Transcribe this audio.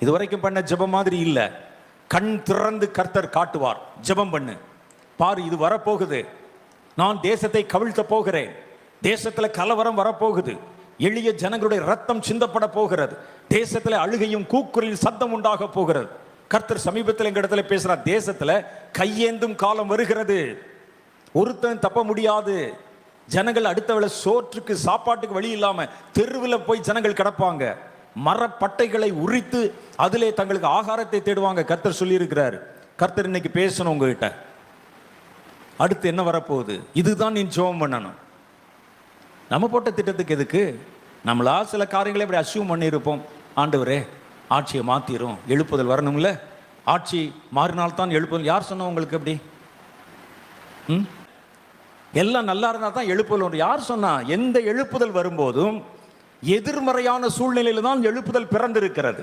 இது வரைக்கும் பண்ண ஜெபம் மாதிரி இல்லை. கண் திறந்து கர்த்தர் காட்டுவார். ஜெபம் பண்ணு. பாரு இது வரப்போகுது. நான் தேசத்தை கவிழ்த்த போகிறேன். தேசத்தில் கலவரம் வரப்போகுது. எளிய ஜனங்களுடைய ரத்தம் சிந்தப்பட போகிறது. தேசத்தில் அழுகையும் கூக்குரலில் சத்தம் உண்டாக போகிறது. கர்த்தர் சமீபத்தில் எங்க இடத்துல பேசுறார் தேசத்தில் கையேந்தும் காலம் வருகிறது. ஒருத்தன் தப்ப முடியாது. ஜனங்கள் அடுத்த வேளை சோற்றுக்கு சாப்பாட்டுக்கு வழி இல்லாமல் தெருவில் போய் ஜனங்கள் கிடப்பாங்க. மரப்பட்டைகளை உரித்து அதிலே தங்களுக்கு ஆகாரத்தை தேடுவாங்க. கர்த்தர் சொல்லியிருக்கிறார். கர்த்தர் இன்னைக்கு பேசணும் உங்ககிட்ட. அடுத்து என்ன வரப்போகுது? இதுதான் நீ ஜோம் பண்ணணும். நம்ம போட்ட திட்டத்துக்கு எதுக்கு? நம்மளா சில காரியங்களை இப்படி அசியூம் பண்ணியிருப்போம். ஆண்டவரே ஆட்சியை மாற்றிடும் எழுப்புதல் வரணும்ல? ஆட்சி மாறினால்தான் எழுப்புதல். யார் சொன்ன உங்களுக்கு அப்படி? ம்? எல்லாம் நல்லா இருந்தால் தான் எழுப்புதல் ஒன்று யார் சொன்னா? எந்த எழுப்புதல் வரும்போதும் எதிர்மறையான சூழ்நிலையில் தான் எழுப்புதல் பிறந்திருக்கிறது.